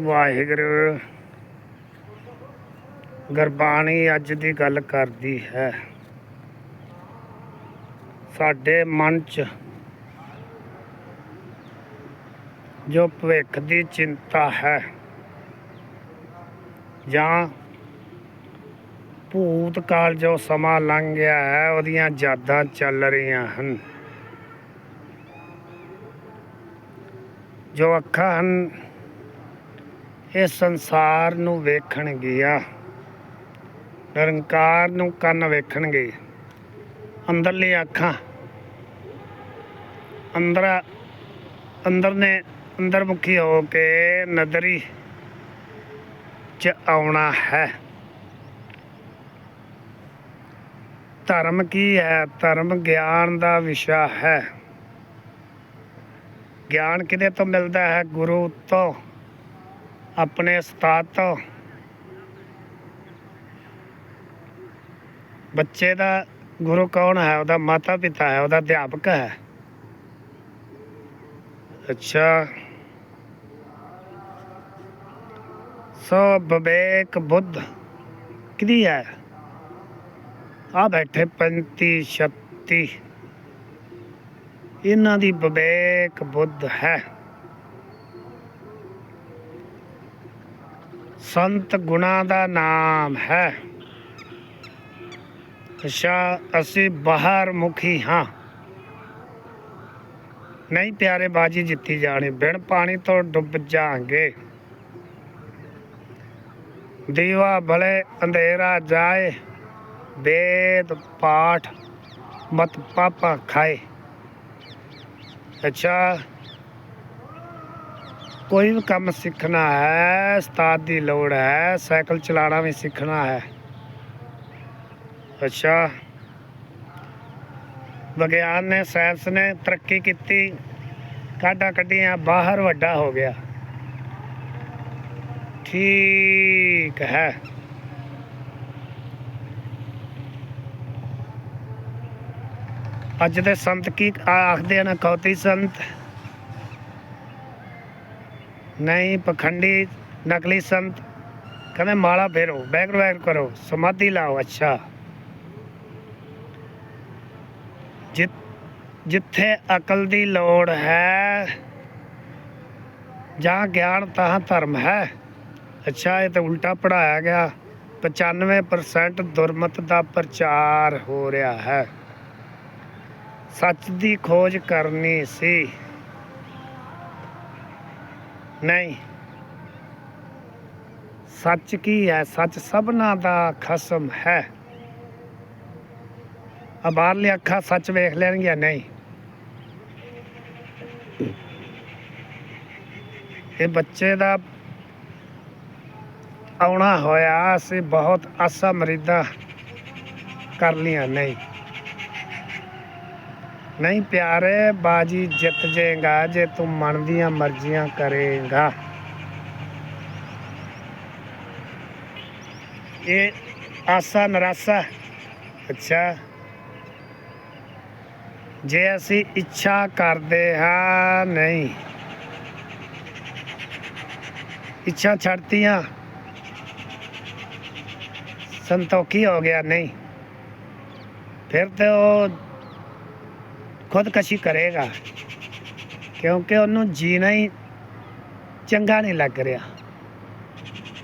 ਵਾਹਿਗੁਰੂ। ਗੁਰਬਾਣੀ ਅੱਜ ਦੀ ਗੱਲ ਕਰਦੀ ਹੈ। ਸਾਡੇ ਮਨ 'ਚ ਜੋ ਭਵਿੱਖ ਦੀ ਚਿੰਤਾ ਹੈ ਜਾਂ ਭੂਤ ਕਾਲ ਜੋ ਸਮਾਂ ਲੰਘ ਗਿਆ ਹੈ, ਉਹਦੀਆਂ ਯਾਦਾਂ ਚੱਲ ਰਹੀਆਂ ਹਨ। ਜੋ ਅੱਖਾਂ ਹਨ ਇਹ ਸੰਸਾਰ ਨੂੰ ਵੇਖਣ ਗਿਆ ਨਿਰੰਕਾਰ ਨੂੰ ਕੰਨ ਵੇਖਣਗੇ। ਅੰਦਰਲੀ ਅੱਖਾਂ। ਅੰਦਰ ਅੰਦਰ ਨੇ ਅੰਦਰਮੁਖੀ ਹੋ ਕੇ ਨਦਰੀ ਚ ਆਉਣਾ ਹੈ। ਧਰਮ ਕੀ ਹੈ? ਧਰਮ ਗਿਆਨ ਦਾ ਵਿਸ਼ਾ ਹੈ। ਗਿਆਨ ਕਿਹਦੇ ਤੋਂ ਮਿਲਦਾ ਹੈ? ਗੁਰੂ ਤੋਂ। ਆਪਣੇ ਉਸਤਾਦ ਤੋਂ। ਬੱਚੇ ਦਾ ਗੁਰੂ ਕੌਣ ਹੈ? ਉਹਦਾ ਮਾਤਾ ਪਿਤਾ ਹੈ, ਉਹਦਾ ਅਧਿਆਪਕ ਹੈ। ਅੱਛਾ। ਸੋ ਵਿਵੇਕ ਬੁੱਧ ਕਿਹਦੀ ਹੈ? ਆ ਬੈਠੇ 35 36 ਇਹਨਾਂ ਦੀ ਵਿਵੇਕ ਬੁੱਧ ਹੈ। ਸੰਤ ਗੁਣਾ ਦਾ ਨਾਮ ਹੈ। ਅਸ਼ਾ ਅਸੀਂ ਬਾਹਰ ਮੁਖੀ ਹਾਂ। ਨਹੀਂ ਪਿਆਰੇ ਬਾਜੀ, ਜਿੱਤੀ ਜਾਣੇ, ਬਿਨ ਪਾਣੀ ਤੋਂ ਡੁੱਬ ਜਾਾਂਗੇ ਦੀਵਾ ਭਲੇ ਅੰਧੇਰਾ ਜਾਏ, ਵੇਦ ਪਾਠ ਮਤ ਪਾਪਾ ਖਾਏ। ਅੱਛਾ ਕੋਈ ਵੀ ਕੰਮ ਸਿੱਖਣਾ ਹੈ, ਉਸਤਾਦ ਦੀ ਲੋੜ ਹੈ, ਸਾਈਕਲ ਚਲਾਉਣਾ ਵੀ ਸਿੱਖਣਾ ਹੈ। ਅੱਛਾ। ਵਿਗਿਆਨ ਨੇ, ਸਾਇੰਸ ਨੇ ਤਰੱਕੀ ਕੀਤੀ, ਕਾਢਾਂ ਕੱਢੀਆਂ, ਬਾਹਰ ਵੱਡਾ ਹੋ ਗਿਆ। ਠੀਕ ਹੈ। ਅੱਜ ਦੇ ਸੰਤ ਕੀ ਆਖਦੇ ਹਨ? ਕੌਤੀ ਸੰਤ। ਨਹੀਂ, ਪਖੰਡੀ, ਨਕਲੀ ਸੰਤ। ਕਹਿੰਦੇ, ਮਾਲਾ ਫੇਰੋ, ਬੈਕ ਬੈਕ ਕਰੋ, ਸਮਾਧੀ ਲਾਓ, ਅੱਛਾ। ਜਿ- ਜਿੱਥੇ ਅਕਲ ਦੀ ਲੋੜ ਹੈ, ਜਾਂ ਗਿਆਨ, ਤਾਂ ਧਰਮ ਹੈ। ਅੱਛਾ, ਇਹ ਤਾਂ ਉਲਟਾ ਪੜਾਇਆ ਗਿਆ। 95% ਦੁਰਮਤ ਦਾ ਪ੍ਰਚਾਰ ਹੋ ਰਿਹਾ ਹੈ। ਸੱਚ ਦੀ ਖੋਜ ਕਰਨੀ ਸੀ। ਨਹੀਂ। ਸੱਚ ਕੀ ਹੈ? ਸੱਚ ਸਭਨਾ ਦਾ ਖਸਮ ਹੈ। ਆ ਬਾਹਰਲੀ ਅੱਖਾਂ ਸੱਚ ਵੇਖ ਲੈਣਗੀਆਂ, ਨਹੀਂ। ਇਹ ਬੱਚੇ ਦਾ ਆਉਣਾ ਹੋਇਆ, ਅਸੀਂ ਬਹੁਤ ਆਸਾ ਮਰੀਦਾ ਕਰ ਲੀਆਂ ਨਹੀਂ। ਨਹੀਂ ਪਿਆਰੇ ਬਾਜੀ ਜਿੱਤ ਜਾਏਗਾ ਜੇ ਤੂੰ ਮਨ ਦੀਆਂ ਮਰਜ਼ੀਆਂ ਕਰੇਗਾ। ਇਹ ਆਸਾ ਨਰਾਸਾ ਅੱਛਾ। ਜੇ ਅਸੀਂ ਇੱਛਾ ਕਰਦੇ ਹਾਂ, ਨਹੀਂ। ਇੱਛਾ ਛੱਡਤੀਆਂ। ਸੰਤੋਖੀ ਹੋ ਗਿਆ, ਨਹੀਂ। ਫਿਰ ਤੇ ਉਹ ਖੁਦਕਸ਼ੀ ਕਰੇਗਾ। ਕਿਉਂਕਿ ਉਹਨੂੰ ਜੀਣਾ ਹੀ ਚੰਗਾ ਨਹੀਂ ਲੱਗ ਰਿਹਾ।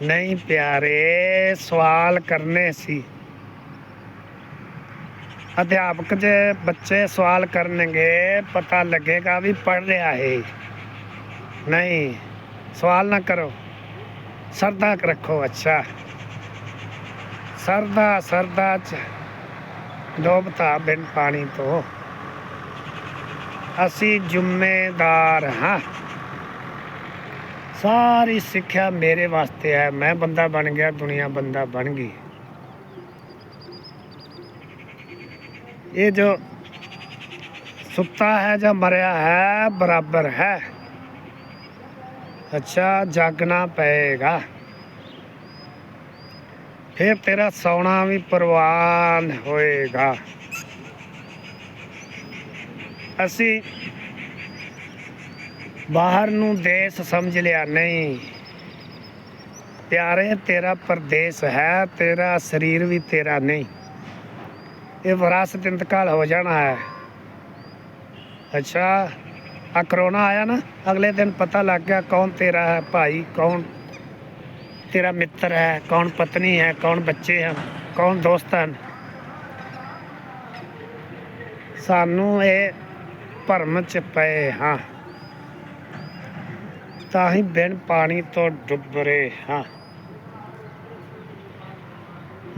ਨਹੀਂ ਪਿਆਰੇ, ਸਵਾਲ ਕਰਨੇ ਸੀ। ਅਧਿਆਪਕ ਜੇ ਬੱਚੇ ਸਵਾਲ ਕਰਨਗੇ, ਪਤਾ ਲੱਗੇਗਾ ਵੀ ਪੜ ਰਿਹਾ ਹੈ। ਨਹੀਂ, ਸਵਾਲ ਨਾ ਕਰੋ। ਸਰਦਾ ਰੱਖੋ, ਅੱਛਾ। ਸਰਦਾ ਸਰਦਾ ਚ ਡੋਬਤਾ ਬਿਨ ਪਾਣੀ ਤੋਂ। ਅਸੀਂ ਜ਼ਿੰਮੇਦਾਰ ਹਾਂ। ਸਾਰੀ ਸਿੱਖਿਆ ਮੇਰੇ ਵਾਸਤੇ ਹੈ। ਮੈਂ ਬੰਦਾ ਬਣ ਗਿਆ, ਦੁਨੀਆ ਬੰਦਾ ਬਣ ਗਈ। ਇਹ ਜੋ ਸੁੱਤਾ ਹੈ ਜਾਂ ਮਰਿਆ ਹੈ, ਬਰਾਬਰ ਹੈ। ਅੱਛਾ, ਜਾਗਣਾ ਪਏਗਾ। ਫਿਰ ਤੇਰਾ ਸੌਣਾ ਵੀ ਪ੍ਰਵਾਨ ਹੋਏਗਾ। ਅਸੀਂ ਬਾਹਰ ਨੂੰ ਦੇਸ਼ ਸਮਝ ਲਿਆ ਨਹੀਂ। ਪਿਆਰੇ, ਤੇਰਾ ਪਰਦੇਸ ਹੈ, ਤੇਰਾ ਸਰੀਰ ਵੀ ਤੇਰਾ ਨਹੀਂ। ਇਹ ਵਿਰਾਸਤ ਇੰਤਕਾਲ ਹੋ ਜਾਣਾ ਹੈ। ਅੱਛਾ ਆ ਕਰੋਨਾ ਆਇਆ ਨਾ, ਅਗਲੇ ਦਿਨ ਪਤਾ ਲੱਗ ਗਿਆ ਕੌਣ ਤੇਰਾ ਹੈ ਭਾਈ, ਕੌਣ ਤੇਰਾ ਮਿੱਤਰ ਹੈ, ਕੌਣ ਪਤਨੀ ਹੈ, ਕੌਣ ਬੱਚੇ ਹਨ, ਕੌਣ ਦੋਸਤ ਹਨ। ਸਾਨੂੰ ਇਹ ਭਰਮ ਚ ਪਏ ਹਾਂ। ਤਾਂ ਹੀ ਬਿਨ ਪਾਣੀ ਤੋਂ ਡੁੱਬ ਰਹੇ ਹਾਂ।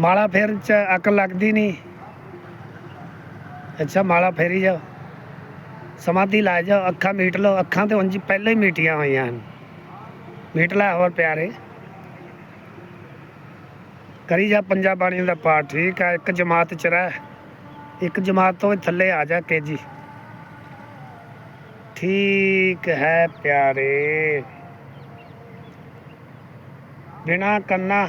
ਮਾਲਾ ਫੇਰਨ ਚ ਅਕਲ ਲੱਗਦੀ ਨਹੀਂ ਅੱਛਾ, ਮਾਲਾ ਫੇਰੀ ਜਾਓ। ਸਮਾਧੀ ਲਾ ਜਾਓ। ਅੱਖਾਂ ਮੀਟ ਲਓ। ਅੱਖਾਂ ਤੇ ਉਂਝ ਪਹਿਲਾਂ ਹੀ ਮੀਟੀਆਂ ਹੋਈਆਂ ਹਨ। ਮੀਟ ਲੈ ਹੋਰ ਪਿਆਰੇ। ਕਰੀ ਜਾ ਪੰਜਾਬ ਬਾਣੀ ਦਾ ਪਾਠ। ਠੀਕ ਆ ਇੱਕ ਜਮਾਤ ਚ ਰਹਿ। ਇੱਕ ਜਮਾਤ ਤੋਂ ਥੱਲੇ ਆ ਜਾ ਕੇ ਠੀਕ ਹੈ ਪਿਆਰੇ। ਬਿਨਾ ਕੰਨਾ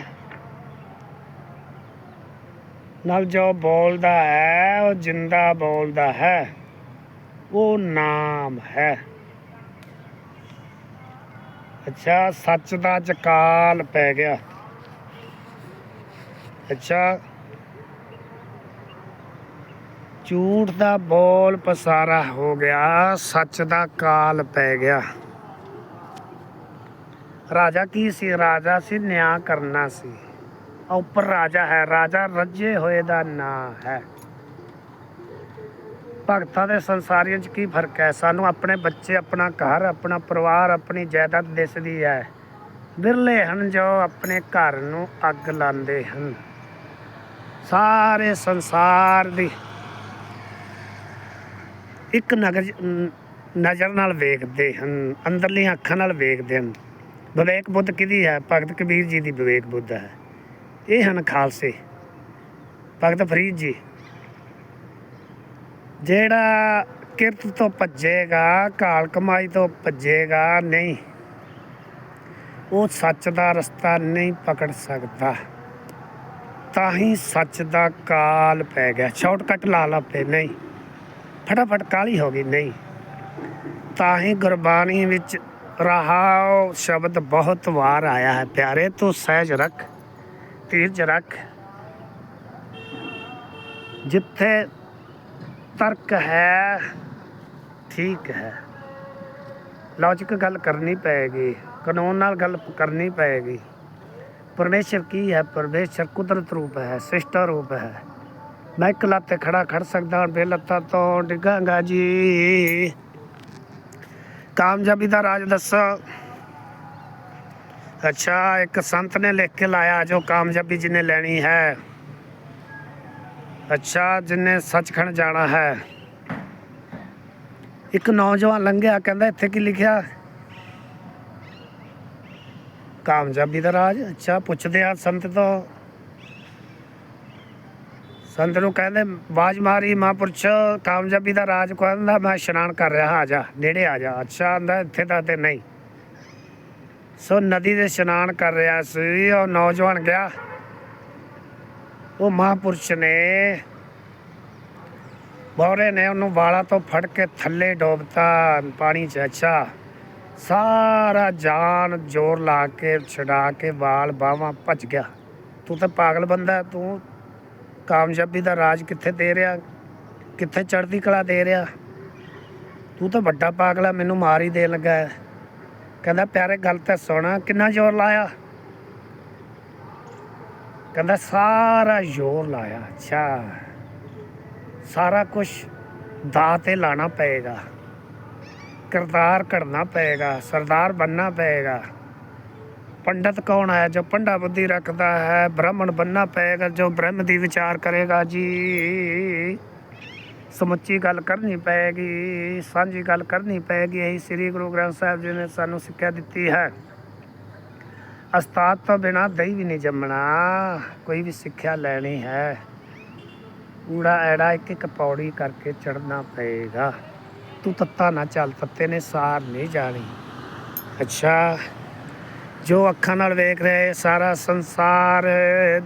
ਨਾਲ ਜੋ ਬੋਲਦਾ ਹੈ, ਉਹ ਜਿੰਦਾ ਬੋਲਦਾ ਹੈ, ਉਹ ਨਾਮ ਹੈ। ਅੱਛਾ, ਸੱਚ ਦਾ ਚਕਾਲ ਪੈ ਗਿਆ। ਅੱਛਾ ਝੂਠ ਦਾ ਬੋਲ ਪਸਾਰਾ ਹੋ ਗਿਆ, ਸੱਚ ਦਾ ਕਾਲ ਪੈ ਗਿਆ। ਰਾਜਾ ਕੀ ਸੀ? ਰਾਜਾ ਸੀ, ਨਿਆਂ ਕਰਨਾ ਸੀ। ਆ ਉੱਪਰ ਰਾਜਾ ਹੈ, ਰਾਜਾ ਰੱਜੇ ਹੋਏ ਦਾ ਨਾਂ ਹੈ। ਭਗਤਾਂ ਦੇ ਸੰਸਾਰੀਆਂ 'ਚ ਕੀ ਫ਼ਰਕ ਹੈ? ਸਾਨੂੰ ਆਪਣੇ ਬੱਚੇ, ਆਪਣਾ ਘਰ, ਆਪਣਾ ਪਰਿਵਾਰ, ਆਪਣੀ ਜਾਇਦਾਦ ਦਿਸਦੀ ਹੈ। ਬਿਰਲੇ ਹਨ ਜੋ ਆਪਣੇ ਘਰ ਨੂੰ ਅੱਗ ਲਾਉਂਦੇ ਹਨ। ਸਾਰੇ ਸੰਸਾਰ ਦੀ ਇੱਕ ਨਗਰ ਨਜ਼ਰ ਨਾਲ ਵੇਖਦੇ ਹਨ, ਅੰਦਰਲੀਆਂ ਅੱਖਾਂ ਨਾਲ ਵੇਖਦੇ ਹਨ। ਵਿਵੇਕ ਬੁੱਧ ਕਿਹਦੀ ਹੈ? ਭਗਤ ਕਬੀਰ ਜੀ ਦੀ ਵਿਵੇਕ ਬੁੱਧ ਹੈ। ਇਹ ਹਨ ਖਾਲਸੇ। ਭਗਤ ਫਰੀਦ ਜੀ, ਜਿਹੜਾ ਕਿਰਤ ਤੋਂ ਭੱਜੇਗਾ ਕਾਲ ਕਮਾਈ ਤੋਂ ਭੱਜੇਗਾ, ਨਹੀਂ। ਉਹ ਸੱਚ ਦਾ ਰਸਤਾ ਨਹੀਂ ਪਕੜ ਸਕਦਾ। ਤਾਂ ਹੀ ਸੱਚ ਦਾ ਕਾਲ ਪੈ ਗਿਆ। ਸ਼ਾਰਟਕਟ ਲਾ ਲਾ ਪਏ ਨਹੀਂ। ਫਟਾਫਟ ਕਾਲੀ ਹੋ ਗਈ, ਨਹੀਂ। ਤਾਂ ਹੀ ਗੁਰਬਾਣੀ ਵਿੱਚ ਰਹਾਉ ਸ਼ਬਦ ਬਹੁਤ ਵਾਰ ਆਇਆ ਹੈ, ਪਿਆਰੇ, ਤੂੰ ਸਹਿਜ ਰੱਖ ਧੀਰਜ ਰੱਖ। ਜਿੱਥੇ ਤਰਕ ਹੈ, ਠੀਕ ਹੈ। ਲੌਜਿਕ ਗੱਲ ਕਰਨੀ ਪਏਗੀ, ਕਾਨੂੰਨ ਨਾਲ ਗੱਲ ਕਰਨੀ ਪਏਗੀ। ਪਰਮੇਸ਼ਰ ਕੀ ਹੈ? ਪਰਮੇਸ਼ਰ ਕੁਦਰਤ ਰੂਪ ਹੈ, ਸਿਸ਼ਟਾ ਰੂਪ ਹੈ। ਮੈਂ ਇੱਕ ਲੱਤ ਤੇ ਖੜਾ ਖੜ ਸਕਦਾ ਹਾਂ ਬੇਲੱਤਾ ਤੋਂ ਡਿੱਗਾਂਗਾ ਜੀ। ਕਾਮਯਾਬੀ ਦਾ ਰਾਜ ਦੱਸੋ। ਅੱਛਾ, ਇੱਕ ਸੰਤ ਨੇ ਲਿਖ ਕੇ ਲਾਇਆ ਜੋ ਕਾਮਯਾਬੀ ਜਿਹਨੇ ਲੈਣੀ ਹੈ। ਅੱਛਾ, ਜਿਹਨੇ ਸੱਚਖੰਡ ਜਾਣਾ ਹੈ। ਇੱਕ ਨੌਜਵਾਨ ਲੰਘਿਆ, ਕਹਿੰਦਾ ਇੱਥੇ ਕੀ ਲਿਖਿਆ? ਕਾਮਯਾਬੀ ਦਾ ਰਾਜ? ਅੱਛਾ, ਪੁੱਛਦੇ ਆ ਸੰਤ ਤੋਂ। ਸੰਤ ਨੂੰ ਕਹਿੰਦੇ ਬਾਜ ਮਾਰੀ ਮਹਾਂਪੁਰਸ਼, ਕਾਮਯਾਬੀ ਦਾ ਰਾਜ ਕਹਿੰਦਾ ਮੈਂ ਇਸ਼ਨਾਨ ਕਰ ਰਿਹਾ, ਆ ਜਾ, ਨੇੜੇ ਆ ਜਾ, ਅੱਛਾ ਆਂਦਾ, ਇੱਥੇ ਤਾਂ ਤੇ ਨਹੀਂ। ਸੋ ਨਦੀ ਦੇ ਇਸ਼ਨਾਨ ਕਰ ਰਿਹਾ ਸੀ, ਉਹ ਨੌਜਵਾਨ ਗਿਆ। ਉਹ ਮਹਾਂਪੁਰਸ਼ ਨੇ ਬੌਰੇ ਨੇ ਉਹਨੂੰ ਵਾਲਾ ਤੋਂ ਫੜ ਕੇ ਥੱਲੇ ਡੋਬਤਾ, ਪਾਣੀ 'ਚ, ਅੱਛਾ। ਸਾਰਾ ਜਾਨ ਜ਼ੋਰ ਲਾ ਕੇ, ਛਡਾ ਕੇ ਵਾਲ ਬਾਹਾਂ ਭੱਜ ਗਿਆ। ਤੂੰ ਤਾਂ ਪਾਗਲ ਬੰਦਾ, ਤੂੰ ਕਾਮਯਾਬੀ ਦਾ ਰਾਜ ਕਿੱਥੇ ਦੇ ਰਿਹਾ? ਕਿੱਥੇ ਚੜ੍ਹਦੀ ਕਲਾ ਦੇ ਰਿਹਾ? ਤੂੰ ਤਾਂ ਵੱਡਾ ਪਾਗਲਾ ਮੈਨੂੰ ਮਾਰ ਹੀ ਦੇਣ ਲੱਗਾ ਹੈ। ਕਹਿੰਦਾ, ਪਿਆਰੇ, ਗੱਲ ਤਾਂ ਸੁਣ, ਕਿੰਨਾ ਜ਼ੋਰ ਲਾਇਆ? ਕਹਿੰਦਾ, ਸਾਰਾ ਜ਼ੋਰ ਲਾਇਆ। ਅੱਛਾ। ਸਾਰਾ ਕੁਝ ਦਾ ਤੇ ਲਾਣਾ ਪਏਗਾ। ਕਿਰਦਾਰ ਘੜਨਾ ਪਏਗਾ, ਸਰਦਾਰ ਬੰਨਣਾ ਪਏਗਾ। ਪੰਡਤ ਕੌਣ ਹੈ ਜੋ ਪੰਡਾ ਬੁੱਧੀ ਰੱਖਦਾ ਹੈ? ਬ੍ਰਾਹਮਣ ਬੰਨਣਾ ਪਏਗਾ ਜੋ ਬ੍ਰਹਮ ਦੀ ਵਿਚਾਰ ਕਰੇਗਾ ਜੀ। ਸਮੁੱਚੀ ਗੱਲ ਕਰਨੀ ਪਏਗੀ ਸਾਂਝੀ ਗੱਲ ਕਰਨੀ ਪਏਗੀ ਇਹੀ ਸ੍ਰੀ ਗੁਰੂ ਗ੍ਰੰਥ ਸਾਹਿਬ ਜੀ ਨੇ ਸਾਨੂੰ ਸਿੱਖਿਆ ਦਿੱਤੀ ਹੈ। ਉਸਤਾਦ ਤੋਂ ਬਿਨਾ ਦਹੀਂ ਵੀ ਨਹੀਂ ਜੰਮਣਾ, ਕੋਈ ਵੀ ਸਿੱਖਿਆ ਲੈਣੀ ਹੈ। ਊੜਾ ਐੜਾ ਇੱਕ ਇੱਕ ਪੌੜੀ ਕਰਕੇ ਚੜਨਾ ਪਏਗਾ। ਤੂੰ ਤੱਤਾ ਨਾ ਚੱਲ, ਤੱਤੇ ਨੇ ਸਾਰ ਨਹੀਂ ਜਾਣੀ। ਅੱਛਾ। ਜੋ ਅੱਖਾਂ ਨਾਲ ਵੇਖ ਰਹੇ ਸਾਰਾ ਸੰਸਾਰ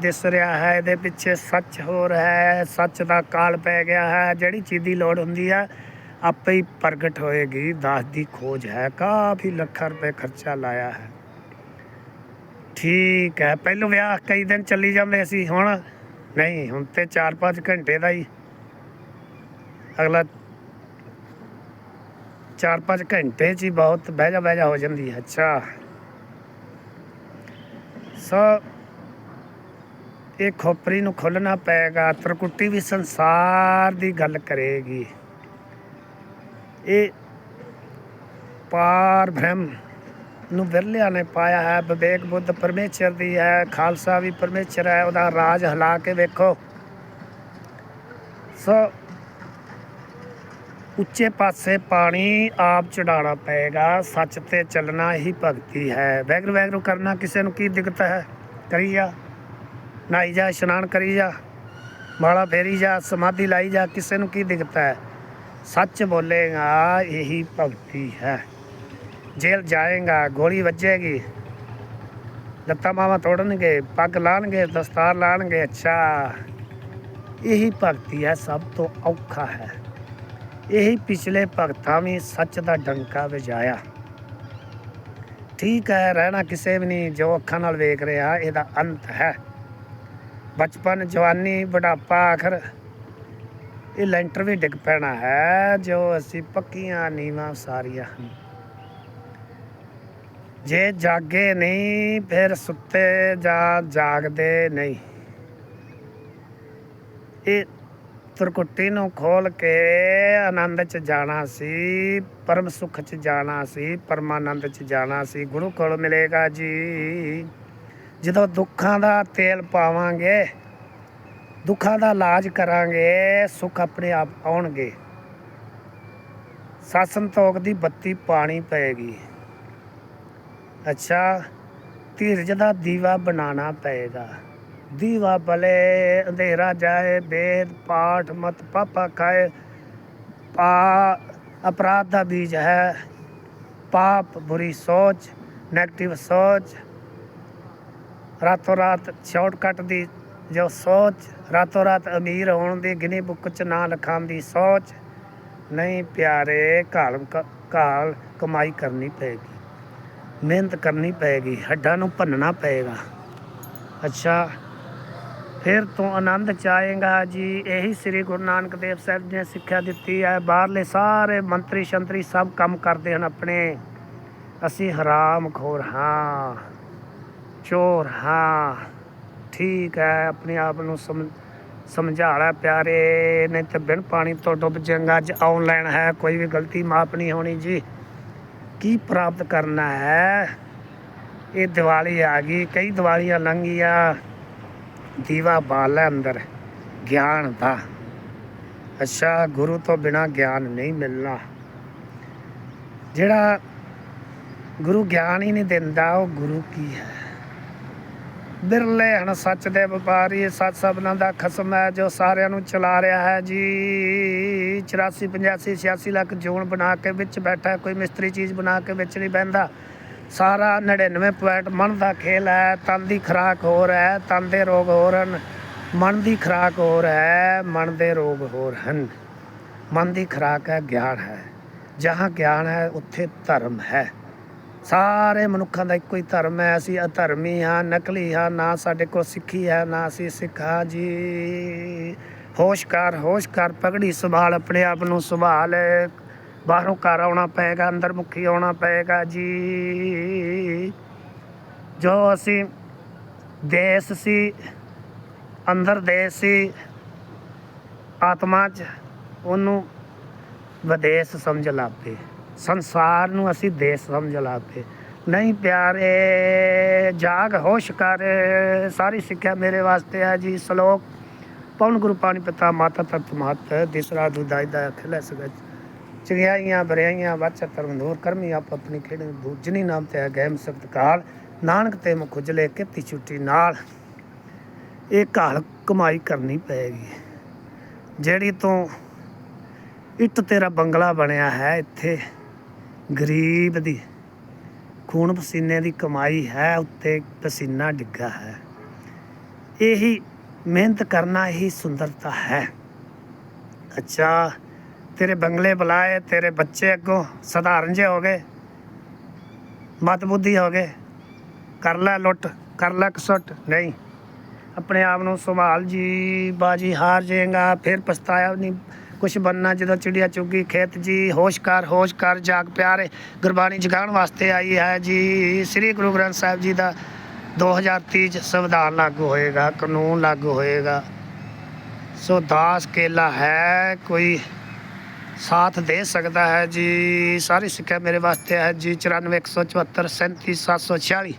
ਦਿਸ ਰਿਹਾ ਹੈ, ਇਹਦੇ ਪਿੱਛੇ ਸੱਚ ਹੋ ਰਿਹਾ ਹੈ, ਸੱਚ ਦਾ ਕਾਲ ਪੈ ਗਿਆ ਹੈ, ਜਿਹੜੀ ਚੀਜ਼ ਦੀ ਲੋੜ ਹੁੰਦੀ ਹੈ ਆਪੇ ਹੀ ਪ੍ਰਗਟ ਹੋਏਗੀ, ਦਾਸ ਦੀ ਖੋਜ ਹੈ, ਕਾਫੀ ਲੱਖਾਂ ਰੁਪਏ ਖਰਚਾ ਲਾਇਆ ਹੈ। ਠੀਕ ਹੈ, ਪਹਿਲੋਂ ਵਿਆਹ ਕਈ ਦਿਨ ਚੱਲੀ ਜਾਂਦੇ ਸੀ, ਹੁਣ ਨਹੀਂ, ਹੁਣ ਤੇ 4-5 ਘੰਟੇ ਦਾ ਹੀ। ਅਗਲਾ 4-5 ਘੰਟੇ ਚ ਹੀ ਬਹੁਤ ਬਹਿ ਜਾ ਬਹਿ ਜਾ ਹੋ ਜਾਂਦੀ ਹੈ, ਅੱਛਾ। ਸੋ ਇਹ ਖੋਪਰੀ ਨੂੰ ਖੋਲਣਾ ਪਏਗਾ, ਤਰਕੁੱਟੀ ਵੀ ਸੰਸਾਰ ਦੀ ਗੱਲ ਕਰੇਗੀ। ਇਹ ਪਾਰ ਬ੍ਰਹਮ ਨੂੰ ਵਿਰਲਿਆਂ ਨੇ ਪਾਇਆ ਹੈ, ਵਿਵੇਕ ਬੁੱਧ ਪਰਮੇਸ਼ਰ ਦੀ ਹੈ, ਖਾਲਸਾ ਵੀ ਪਰਮੇਸ਼ਰ ਹੈ, ਉਹਦਾ ਰਾਜ ਹਿਲਾ ਕੇ ਵੇਖੋ। ਸੋ ਉੱਚੇ ਪਾਸੇ ਪਾਣੀ ਆਪ ਚੜਾਉਣਾ ਪਏਗਾ। ਸੱਚ ਤੇ ਚੱਲਣਾ ਹੀ ਭਗਤੀ ਹੈ। ਵੈਗਰੂ ਵੈਗਰੂ ਕਰਨਾ ਕਿਸੇ ਨੂੰ ਕੀ ਦਿੱਕਤ ਹੈ? ਕਰੀ ਜਾ। ਨਹਾਈ ਜਾ, ਇਸ਼ਨਾਨ ਕਰੀ ਜਾ। ਮਾਲਾ ਫੇਰੀ ਜਾ, ਸਮਾਧੀ ਲਾਈ ਜਾ, ਕਿਸੇ ਨੂੰ ਕੀ ਦਿੱਕਤ ਹੈ? ਸੱਚ ਬੋਲੇਗਾ, ਇਹੀ ਭਗਤੀ ਹੈ। ਜੇਲ੍ਹ ਜਾਏਗਾ, ਗੋਲੀ ਵੱਜੇਗੀ। ਲੱਤਾਂ ਮਾਵਾਂ ਤੋੜਨਗੇ, ਪੱਗ ਲਾਣਗੇ, ਦਸਤਾਰ ਲਾਣਗੇ। ਅੱਛਾ। ਇਹੀ ਭਗਤੀ ਹੈ, ਸਭ ਤੋਂ ਔਖਾ ਹੈ। ਇਹੀ ਪਿਛਲੇ ਭਗਤਾਂ ਵੀ ਸੱਚ ਦਾ ਡੰਕਾ ਵਜਾਇਆ। ਠੀਕ ਹੈ, ਰਹਿਣਾ ਕਿਸੇ ਵੀ ਨਹੀਂ, ਜੋ ਅੱਖਾਂ ਨਾਲ ਵੇਖ ਰਿਹਾ, ਇਹਦਾ ਅੰਤ ਹੈ। ਬਚਪਨ, ਜਵਾਨੀ, ਬੁਢਾਪਾ, ਆਖਰ, ਇਹ ਲੈਂਟਰ ਵੀ ਡਿੱਗ ਪੈਣਾ ਹੈ, ਜੋ ਅਸੀਂ ਪੱਕੀਆਂ ਨੀਵਾਂ ਸਾਰੀਆਂ ਹਨ। ਜੇ ਜਾਗੇ ਨਹੀਂ, ਫਿਰ ਸੁੱਤੇ ਜਾਂ ਜਾਗਦੇ ਨਹੀਂ। ਇਹ ਤੁਰਕੁੱਟੀ ਨੂੰ ਖੋਲ ਕੇ ਆਨੰਦ ਚ ਜਾਣਾ ਸੀ, ਪਰਮ ਸੁਖ ਚ ਜਾਣਾ ਸੀ, ਪਰਮਾਨੰਦ ਚ ਜਾਣਾ ਸੀ, ਗੁਰੂ ਕੋਲ ਮਿਲੇਗਾ ਜੀ। ਜਦੋਂ ਦੁੱਖਾਂ ਦਾ ਤੇਲ ਪਾਵਾਂਗੇ, ਦੁੱਖਾਂ ਦਾ ਇਲਾਜ ਕਰਾਂਗੇ, ਸੁੱਖ ਆਪਣੇ ਆਪ ਆਉਣਗੇ। ਸਤ ਸੰਤੋਖ ਦੀ ਬੱਤੀ ਪਾਣੀ ਪਏਗੀ। ਅੱਛਾ, ਧੀਰਜ ਦਾ ਦੀਵਾ ਬਣਾਉਣਾ ਪਏਗਾ। ਦੀਵਾ ਬਲੇ, ਅੰਧੇਰਾ ਜਾਏ, ਬੇਦ ਪਾਠ ਮਤ ਪਾਪਾ ਖਾਏ। ਪਾ, ਅਪਰਾਧ ਦਾ ਬੀਜ ਹੈ। ਪਾਪ ਬੁਰੀ ਸੋਚ ਨੈਗੇਟਿਵ ਸੋਚ। ਰਾਤੋਂ ਰਾਤ ਸ਼ਾਰਟਕਟ ਦੀ ਜੋ ਸੋਚ, ਰਾਤੋਂ ਰਾਤ ਅਮੀਰ ਹੋਣ ਦੀ ਗਿਨੀ ਬੁੱਕ ਚ ਨਾ ਲਿਖਾਉਣ ਦੀ ਸੋਚ। ਨਹੀਂ ਪਿਆਰੇ, ਘਾਲ ਕਾਲ ਕਮਾਈ ਕਰਨੀ ਪਏਗੀ। ਮਿਹਨਤ ਕਰਨੀ ਪਏਗੀ, ਹੱਡਾਂ ਨੂੰ ਭੰਨਣਾ ਪਏਗਾ। ਅੱਛਾ ਫਿਰ ਤੂੰ ਆਨੰਦ ਚਾਹੇਗਾ ਜੀ। ਇਹੀ ਸ੍ਰੀ ਗੁਰੂ ਨਾਨਕ ਦੇਵ ਸਾਹਿਬ ਜੀ ਨੇ ਸਿੱਖਿਆ ਦਿੱਤੀ ਹੈ। ਬਾਹਰਲੇ ਸਾਰੇ ਮੰਤਰੀ ਸ਼ੰਤਰੀ ਸਭ ਕੰਮ ਕਰਦੇ ਹਨ ਆਪਣੇ। ਅਸੀਂ ਹਰਾਮ ਖੋਰ ਹਾਂ, ਚੋਰ ਹਾਂ। ਠੀਕ ਹੈ, ਆਪਣੇ ਆਪ ਨੂੰ ਸਮ, ਸਮਝਾ ਲੈ ਪਿਆਰੇ। ਨਹੀਂ ਤੇ ਬਿਨ ਪਾਣੀ ਤੋਂ ਡੁੱਬ ਜਾਏਗਾ। ਅੱਜ ਆਨਲਾਈਨ ਹੈ, ਕੋਈ ਵੀ ਗਲਤੀ ਮਾਫ ਨਹੀਂ ਹੋਣੀ ਜੀ। ਕੀ ਪ੍ਰਾਪਤ ਕਰਨਾ ਹੈ? ਇਹ ਦੀਵਾਲੀ ਆ ਗਈ, ਕਈ ਦੀਵਾਲੀਆਂ ਲੰਘੀਆਂ ਦੀਵਾ ਬਾਲ ਅੰਦਰ, ਗਿਆਨ ਦਾ। ਅੱਛਾ, ਗੁਰੂ ਤੋਂ ਬਿਨਾ ਗਿਆਨ ਨਹੀਂ ਮਿਲਣਾ। ਜਿਹੜਾ ਗੁਰੂ ਗਿਆਨ ਹੀ ਨਹੀਂ ਦਿੰਦਾ, ਉਹ ਗੁਰੂ ਕੀ ਹੈ? ਬਿਰਲੇ ਹਨ ਸੱਚ ਦੇ ਵਪਾਰੀ, ਸੱਚ ਸਭਨਾਂ ਦਾ ਖਸਮ ਹੈ, ਜੋ ਸਾਰਿਆਂ ਨੂੰ ਚਲਾ ਰਿਹਾ ਹੈ। ਜੀ 84 85 86 ਲੱਖ ਜੂਨ ਬਣਾ ਕੇ ਵਿੱਚ ਬੈਠਾ ਕੋਈ ਮਿਸਤਰੀ ਚੀਜ਼ ਬਣਾ ਕੇ ਵਿੱਚ ਨਹੀਂ ਬਹਿੰਦਾ। ਸਾਰਾ 99 ਪੁਆਇੰਟ, ਮਨ ਦਾ ਖੇਲ ਹੈ, ਤਨ ਦੀ ਖਰਾਕ ਹੋਰ ਹੈ, ਤਨ ਦੇ ਰੋਗ ਹੋਰ ਹਨ। ਮਨ ਦੀ ਖਰਾਕ ਹੋਰ ਹੈ, ਮਨ ਦੇ ਰੋਗ ਹੋਰ ਹਨ। ਮਨ ਦੀ ਖਰਾਕ ਹੈ, ਗਿਆਨ ਹੈ। ਜਹਾਂ ਗਿਆਨ ਹੈ, ਉੱਥੇ ਧਰਮ ਹੈ। ਸਾਰੇ ਮਨੁੱਖਾਂ ਦਾ ਇੱਕੋ ਹੀ ਧਰਮ ਹੈ, ਅਸੀਂ ਅਧਰਮੀ ਹਾਂ, ਨਕਲੀ ਹਾਂ, ਨਾ ਸਾਡੇ ਕੋਲ ਸਿੱਖੀ ਹੈ, ਨਾ ਅਸੀਂ ਸਿੱਖਾਂ ਜੀ। ਹੋਸ਼ ਕਰ ਹੋਸ਼ ਕਰ, ਪਗੜੀ ਸੰਭਾਲ, ਆਪਣੇ ਆਪ ਨੂੰ ਸੰਭਾਲ। ਬਾਹਰੋਂ ਘਰ ਆਉਣਾ ਪਏਗਾ, ਅੰਦਰ ਮੁਖੀ ਆਉਣਾ ਪਏਗਾ ਜੀ। ਜੋ ਅਸੀਂ ਦੇਸ਼ ਸੀ, ਅੰਦਰ ਦੇਸ਼ ਸੀ, ਆਤਮਾ ਚ ਉਹਨੂੰ ਵਿਦੇਸ਼ ਸਮਝ ਲਾਪੇ ਸੰਸਾਰ ਨੂੰ ਅਸੀਂ ਦੇਸ਼ ਸਮਝ ਲਾਪੇ ਨਹੀਂ ਪਿਆਰੇ, ਜਾਗ ਹੋਸ਼ ਕਰ। ਸਾਰੀ ਸਿੱਖਿਆ ਮੇਰੇ ਵਾਸਤੇ ਹੈ ਜੀ, ਸ਼ਲੋਕ। ਪਵਨ ਗੁਰੂ ਪਾਣੀ ਪਿਤਾ ਮਾਤਾ ਤਤ ਮਹਤ ਦਿਸਰਾ ਦੁਦਾਈ ਦਾ ਖਿਲੇ ਸਗਜ ਚੰਗਿਆਈਆਂ ਬਰਿਆਈਆਂ ਵਾਚਾ ਧਰਮ ਕਰਮੀ ਆਪ ਆਪਣੀ ਖੇੜੇ ਦੂਜਨੀ ਨਾਮ ਤੇ ਗੈਮ ਸਬਦ ਕਾਲ। ਨਾਨਕ ਤੇ ਮੁਖ ਖੁਜਲੇ ਕਿਤੀ ਛੁੱਟੀ ਨਾਲ ਇਹ ਘਾਲ ਕਮਾਈ ਕਰਨੀ ਪਏਗੀ। ਜਿਹੜੀ ਤੂੰ ਇੱਟ ਤੇਰਾ ਬੰਗਲਾ ਬਣਿਆ ਹੈ, ਇੱਥੇ ਗਰੀਬ ਦੀ ਖੂਨ ਪਸੀਨੇ ਦੀ ਕਮਾਈ ਹੈ, ਉੱਤੇ ਪਸੀਨਾ ਡਿੱਗਾ ਹੈ। ਇਹੀ ਮਿਹਨਤ ਕਰਨਾ ਹੀ ਸੁੰਦਰਤਾ ਹੈ। ਅੱਛਾ ਤੇਰੇ ਬੰਗਲੇ ਬੁਲਾਏ, ਤੇਰੇ ਬੱਚੇ ਅੱਗੋਂ ਸਧਾਰਨ ਜਿਹੇ ਹੋ ਗਏ ਮਤ ਬੁੱਧੀ ਹੋ ਗਏ। ਕਰ ਲੈ ਲੁੱਟ, ਕਰ ਲੈ ਕਸਟ। ਨਹੀਂ, ਆਪਣੇ ਆਪ ਨੂੰ ਸੰਭਾਲ ਜੀ, ਬਾਜੀ ਹਾਰ ਜਾਏਗਾ, ਫਿਰ ਪਛਤਾਇਆ ਨਹੀਂ। ਕੁਛ ਬੰਨਾ ਜਦੋਂ ਚਿੜੀਆ ਚੁੱਗੀ ਖੇਤ ਜੀ, ਹੋਸ਼ ਕਰ ਹੋਸ਼ ਕਰ, ਜਾਗ ਪਿਆਰੇ। ਗੁਰਬਾਣੀ ਜਗਾਉਣ ਵਾਸਤੇ ਆਈ ਹੈ ਜੀ, ਸ੍ਰੀ ਗੁਰੂ ਗ੍ਰੰਥ ਸਾਹਿਬ ਜੀ ਦਾ 2030 ਚ ਸੰਵਿਧਾਨ ਲਾਗੂ ਹੋਏਗਾ, ਕਾਨੂੰਨ ਲਾਗੂ ਹੋਏਗਾ। ਸੋ ਦਾਸ ਕੇਲਾ ਹੈ, ਕੋਈ ਸਾਥ ਦੇ ਸਕਦਾ ਹੈ ਜੀ। ਸਾਰੀ ਸਿੱਖਿਆ ਮੇਰੇ ਵਾਸਤੇ ਹੈ ਜੀ। 94174 37746